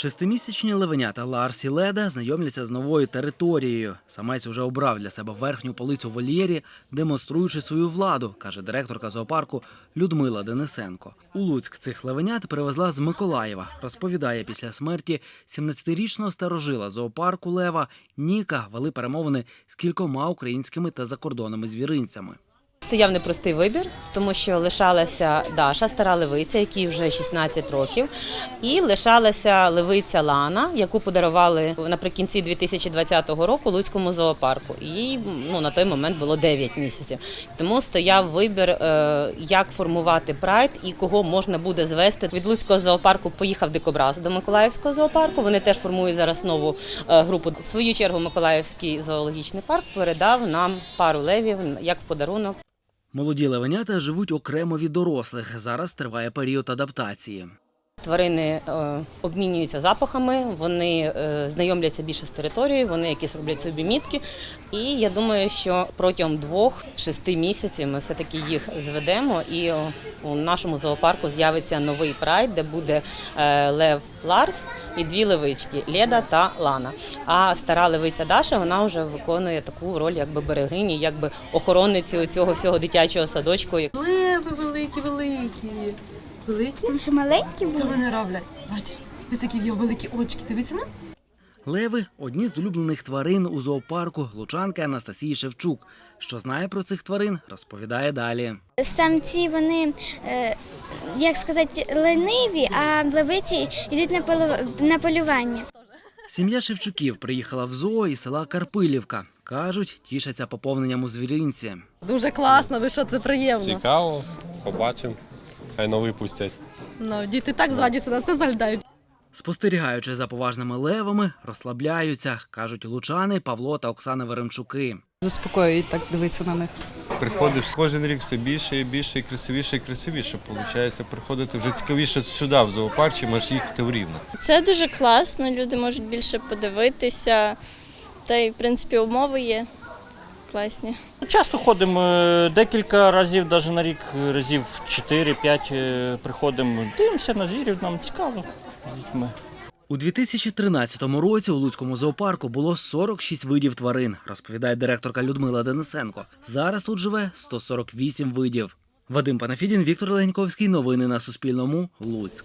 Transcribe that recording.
Шестимісячні левенята Ларс і Леда знайомляться з новою територією. Самець уже обрав для себе верхню полицю вольєрі, демонструючи свою владу, каже директорка зоопарку Людмила Денисенко. У Луцьк цих левенят привезла з Миколаєва. Розповідає, після смерті 17-річного старожила зоопарку Лева Ніка вели перемовини з кількома українськими та закордонними звіринцями. Стояв непростий вибір, тому що лишалася Даша, стара левиця, якій вже 16 років, і лишалася левиця Лана, яку подарували наприкінці 2020 року Луцькому зоопарку. Їй ну, на той момент було 9 місяців. Тому стояв вибір, е, як формувати прайд і кого можна буде звести. Від Луцького зоопарку поїхав дикобраз до Миколаївського зоопарку. Вони теж формують зараз нову е, групу. В свою чергу Миколаївський зоологічний парк передав нам пару левів як подарунок. Молоді левенята живуть окремо від дорослих. Зараз триває період адаптації. Тварини е, обмінюються запахами, вони е, знайомляться більше з територією, вони якісь роблять собі мітки. І я думаю, що протягом двох-шести місяців ми все-таки їх зведемо, і у нашому зоопарку з'явиться новий прайд, де буде е, лев Ларс і дві левички Леда та Лана. А стара левиця Даша вона вже виконує таку роль, якби берегині, якби охоронниці цього всього дитячого садочку. Леви великі, великі. Великі? Там ще маленькі Що вони роблять? Бачиш, ось такі в його великі очки. Дивіться на. Леви одні з улюблених тварин у зоопарку лучанки Анастасії Шевчук. Що знає про цих тварин, розповідає далі. Самці вони, е, як сказати, лениві, а левиці йдуть на полювання. Сім'я Шевчуків приїхала в зоо із села Карпилівка. Кажуть, тішаться поповненням у звіринці. Дуже класно, ви що це приємно. Цікаво, побачимо. Хай новий пустять. Ну, діти так з радістю на це заглядають. Спостерігаючи за поважними левами, розслабляються, кажуть лучани Павло та Оксана Веремчуки. Заспокоюють так дивитися на них. Приходиш кожен рік все більше і більше, і красивіше, і красивіше. Получається, приходити вже цікавіше сюди, в зоопарк, чим аж їхати в Рівне. Це дуже класно, люди можуть більше подивитися. Та й, в принципі, умови є класні. Часто ходимо е, декілька разів, навіть на рік, е, разів 4-5 е, приходимо. Дивимося на звірів, нам цікаво з дітьми. У 2013 році у Луцькому зоопарку було 46 видів тварин, розповідає директорка Людмила Денисенко. Зараз тут живе 148 видів. Вадим Панафідін, Віктор Леньковський. Новини на Суспільному. Луцьк.